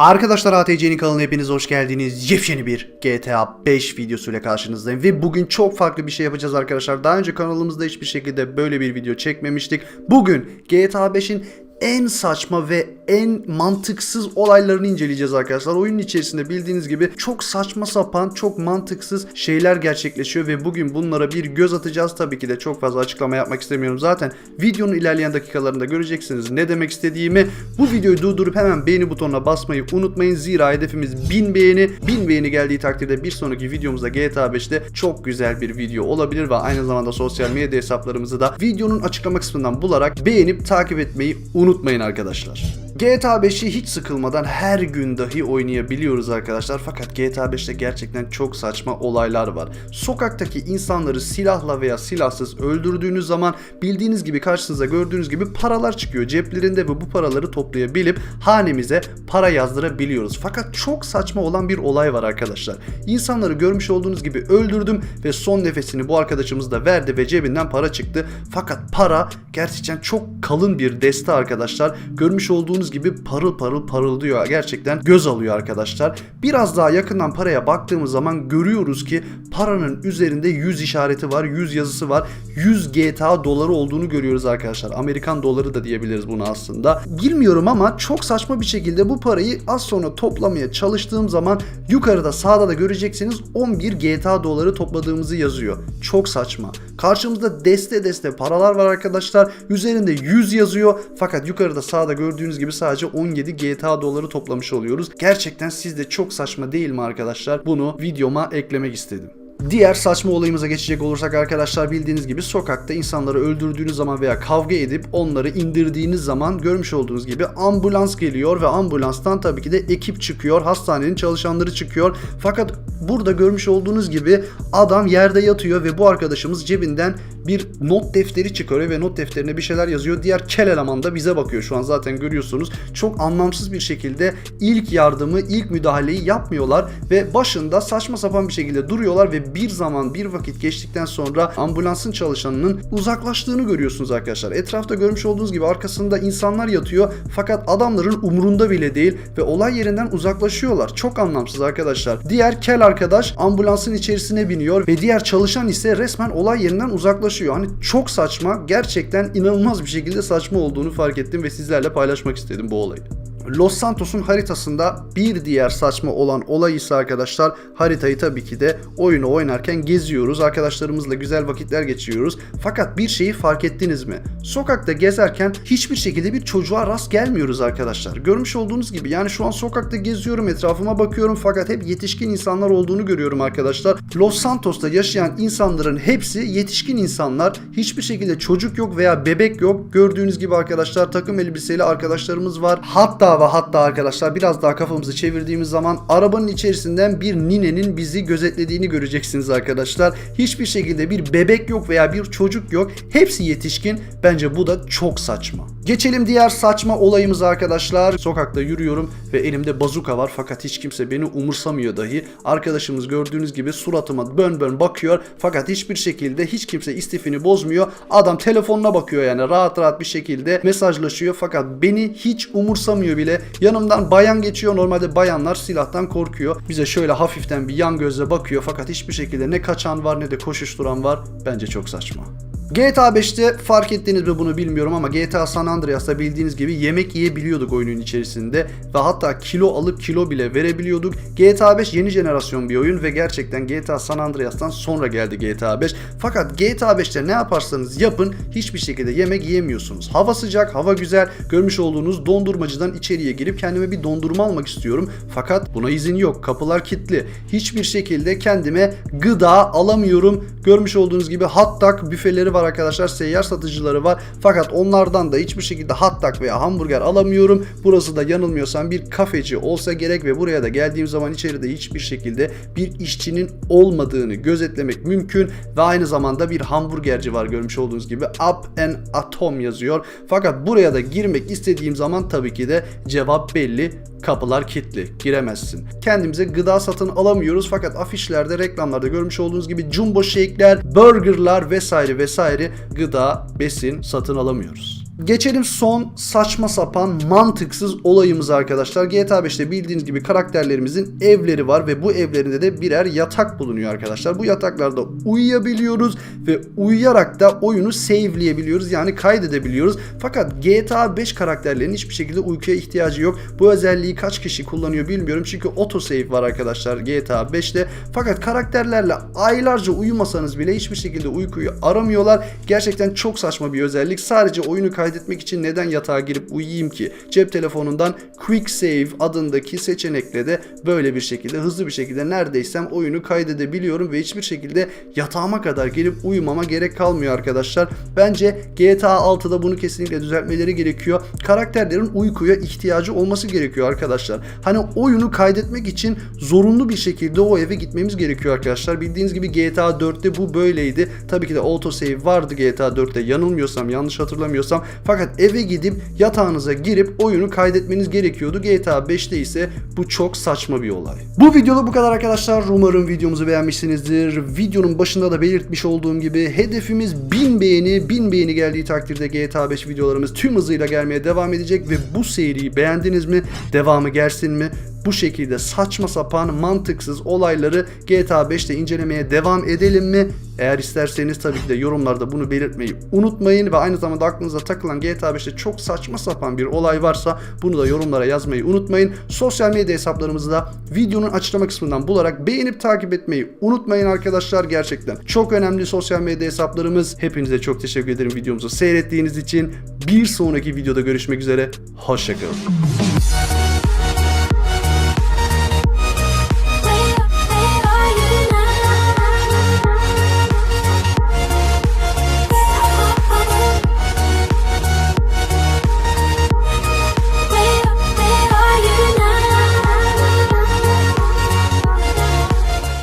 Arkadaşlar ATC'nin kanalına hepiniz hoş geldiniz. Yepyeni bir GTA 5 videosuyla karşınızdayım. Ve bugün çok farklı bir şey yapacağız arkadaşlar. Daha önce kanalımızda hiçbir şekilde böyle bir video çekmemiştik. Bugün GTA 5'in en saçma ve en mantıksız olaylarını inceleyeceğiz arkadaşlar. Oyunun içerisinde bildiğiniz gibi çok saçma sapan, çok mantıksız şeyler gerçekleşiyor ve bugün bunlara bir göz atacağız. Tabii ki de çok fazla açıklama yapmak istemiyorum. Zaten videonun ilerleyen dakikalarında göreceksiniz ne demek istediğimi. Bu videoyu durdurup hemen beğeni butonuna basmayı unutmayın. Zira hedefimiz 1000 beğeni. 1000 beğeni geldiği takdirde bir sonraki videomuzda GTA 5'te çok güzel bir video olabilir ve aynı zamanda sosyal medya hesaplarımızı da videonun açıklama kısmından bularak beğenip takip etmeyi unutmayın arkadaşlar. GTA 5'i hiç sıkılmadan her gün dahi oynayabiliyoruz arkadaşlar. Fakat GTA 5'te gerçekten çok saçma olaylar var. Sokaktaki insanları silahla veya silahsız öldürdüğünüz zaman bildiğiniz gibi karşınıza gördüğünüz gibi paralar çıkıyor ceplerinde ve bu paraları toplayabilip hanemize para yazdırabiliyoruz. Fakat çok saçma olan bir olay var arkadaşlar. İnsanları görmüş olduğunuz gibi öldürdüm ve son nefesini bu arkadaşımız da verdi ve cebinden para çıktı. Fakat para gerçekten çok kalın bir deste arkadaşlar. Görmüş olduğunuz gibi parıl parıl parıldıyor. Gerçekten göz alıyor arkadaşlar. Biraz daha yakından paraya baktığımız zaman görüyoruz ki paranın üzerinde 100 işareti var, 100 yazısı var. 100 GTA doları olduğunu görüyoruz arkadaşlar. Amerikan doları da diyebiliriz bunu aslında. Bilmiyorum ama çok saçma bir şekilde bu parayı az sonra toplamaya çalıştığım zaman yukarıda sağda da göreceksiniz 11 GTA doları topladığımızı yazıyor. Çok saçma. Karşımızda deste deste paralar var arkadaşlar. Üzerinde 100 yazıyor. Fakat yukarıda sağda gördüğünüz gibi sadece 17 GTA doları toplamış oluyoruz. Gerçekten sizde çok saçma değil mi arkadaşlar? Bunu videoma eklemek istedim. Diğer saçma olayımıza geçecek olursak arkadaşlar bildiğiniz gibi sokakta insanları öldürdüğünüz zaman veya kavga edip onları indirdiğiniz zaman görmüş olduğunuz gibi ambulans geliyor ve ambulanstan tabii ki de ekip çıkıyor. Hastanenin çalışanları çıkıyor. Fakat burada görmüş olduğunuz gibi adam yerde yatıyor ve bu arkadaşımız cebinden bir not defteri çıkarıyor ve not defterine bir şeyler yazıyor. Diğer kel eleman da bize bakıyor şu an zaten görüyorsunuz. Çok anlamsız bir şekilde ilk yardımı, ilk müdahaleyi yapmıyorlar ve başında saçma sapan bir şekilde duruyorlar ve bir zaman bir vakit geçtikten sonra ambulansın çalışanının uzaklaştığını görüyorsunuz arkadaşlar. Etrafta görmüş olduğunuz gibi arkasında insanlar yatıyor fakat adamların umurunda bile değil ve olay yerinden uzaklaşıyorlar. Çok anlamsız arkadaşlar. Diğer kel arkadaş ambulansın içerisine biniyor ve diğer çalışan ise resmen olay yerinden uzaklaşıyor. Hani çok saçma, gerçekten inanılmaz bir şekilde saçma olduğunu fark ettim ve sizlerle paylaşmak istedim bu olayı. Los Santos'un haritasında bir diğer saçma olan olay ise arkadaşlar haritayı tabii ki de oyunu oynarken geziyoruz. Arkadaşlarımızla güzel vakitler geçiriyoruz. Fakat bir şeyi fark ettiniz mi? Sokakta gezerken hiçbir şekilde bir çocuğa rast gelmiyoruz arkadaşlar. Görmüş olduğunuz gibi yani şu an sokakta geziyorum etrafıma bakıyorum fakat hep yetişkin insanlar olduğunu görüyorum arkadaşlar. Los Santos'ta yaşayan insanların hepsi yetişkin insanlar. Hiçbir şekilde çocuk yok veya bebek yok. Gördüğünüz gibi arkadaşlar takım elbiseli arkadaşlarımız var. Hatta ve hatta arkadaşlar biraz daha kafamızı çevirdiğimiz zaman arabanın içerisinden bir ninenin bizi gözetlediğini göreceksiniz arkadaşlar. Hiçbir şekilde bir bebek yok veya bir çocuk yok. Hepsi yetişkin. Bence bu da çok saçma. Geçelim diğer saçma olayımıza arkadaşlar. Sokakta yürüyorum ve elimde bazuka var fakat hiç kimse beni umursamıyor dahi. Arkadaşımız gördüğünüz gibi suratıma bön bön bakıyor fakat hiçbir şekilde hiç kimse istifini bozmuyor. Adam telefonuna bakıyor yani rahat rahat bir şekilde mesajlaşıyor fakat beni hiç umursamıyor bile. Yanımdan bayan geçiyor. Normalde bayanlar silahtan korkuyor. Bize şöyle hafiften bir yan gözle bakıyor fakat hiçbir şekilde ne kaçan var ne de koşuşturan var. Bence çok saçma. GTA 5'te fark ettiniz mi bunu bilmiyorum ama GTA San Andreas'ta bildiğiniz gibi yemek yiyebiliyorduk oyunun içerisinde ve hatta kilo alıp kilo bile verebiliyorduk. GTA 5 yeni jenerasyon bir oyun ve gerçekten GTA San Andreas'tan sonra geldi GTA 5. Fakat GTA 5'te ne yaparsanız yapın hiçbir şekilde yemek yiyemiyorsunuz. Hava sıcak, hava güzel. Görmüş olduğunuz dondurmacıdan içeriye girip kendime bir dondurma almak istiyorum. Fakat buna izin yok. Kapılar kilitli. Hiçbir şekilde kendime gıda alamıyorum. Görmüş olduğunuz gibi hot dog büfeleri var arkadaşlar. Seyyar satıcıları var. Fakat onlardan da hiçbir şekilde hot dog veya hamburger alamıyorum. Burası da yanılmıyorsam bir kafeci olsa gerek ve buraya da geldiğim zaman içeride hiçbir şekilde bir işçinin olmadığını gözetlemek mümkün ve aynı zamanda bir hamburgerci var görmüş olduğunuz gibi Up and Atom yazıyor. Fakat buraya da girmek istediğim zaman tabii ki de cevap belli. Kapılar kilitli. Giremezsin. Kendimize gıda satın alamıyoruz fakat afişlerde, reklamlarda görmüş olduğunuz gibi jumbo shake'ler, burgerlar vesaire vesaire gıda, besin satın alamıyoruz. Geçelim son saçma sapan mantıksız olayımız arkadaşlar. GTA 5'te bildiğiniz gibi karakterlerimizin evleri var ve bu evlerinde de birer yatak bulunuyor arkadaşlar. Bu yataklarda uyuyabiliyoruz ve uyuyarak da oyunu saveleyebiliyoruz yani kaydedebiliyoruz. Fakat GTA 5 karakterlerinin hiçbir şekilde uykuya ihtiyacı yok. Bu özelliği kaç kişi kullanıyor bilmiyorum çünkü autosave var arkadaşlar GTA 5'te. Fakat karakterlerle aylarca uyumasanız bile hiçbir şekilde uykuyu aramıyorlar. Gerçekten çok saçma bir özellik. Sadece oyunu kaydetmek için neden yatağa girip uyuyayım ki? Cep telefonundan Quick Save adındaki seçenekle de böyle bir şekilde hızlı bir şekilde neredeysem oyunu kaydedebiliyorum ve hiçbir şekilde yatağıma kadar gelip uyumama gerek kalmıyor arkadaşlar. Bence GTA 6'da bunu kesinlikle düzeltmeleri gerekiyor. Karakterlerin uykuya ihtiyacı olması gerekiyor arkadaşlar. Hani oyunu kaydetmek için zorunlu bir şekilde o eve gitmemiz gerekiyor arkadaşlar. Bildiğiniz gibi GTA 4'te bu böyleydi. Tabii ki de autosave vardı GTA 4'te yanılmıyorsam yanlış hatırlamıyorsam. Fakat eve gidip yatağınıza girip oyunu kaydetmeniz gerekiyordu. GTA 5'te ise bu çok saçma bir olay. Bu videoda bu kadar arkadaşlar. Umarım videomuzu beğenmişsinizdir. Videonun başında da belirtmiş olduğum gibi hedefimiz 1000 beğeni. 1000 beğeni geldiği takdirde GTA 5 videolarımız tüm hızıyla gelmeye devam edecek ve bu seriyi beğendiniz mi? Devamı gelsin mi? Bu şekilde saçma sapan mantıksız olayları GTA 5'te incelemeye devam edelim mi? Eğer isterseniz tabii ki de yorumlarda bunu belirtmeyi unutmayın ve aynı zamanda aklınıza takılan GTA 5'te çok saçma sapan bir olay varsa bunu da yorumlara yazmayı unutmayın. Sosyal medya hesaplarımızı da videonun açıklama kısmından bularak beğenip takip etmeyi unutmayın arkadaşlar. Gerçekten çok önemli sosyal medya hesaplarımız. Hepinize çok teşekkür ederim videomuzu seyrettiğiniz için. Bir sonraki videoda görüşmek üzere. Hoşçakalın.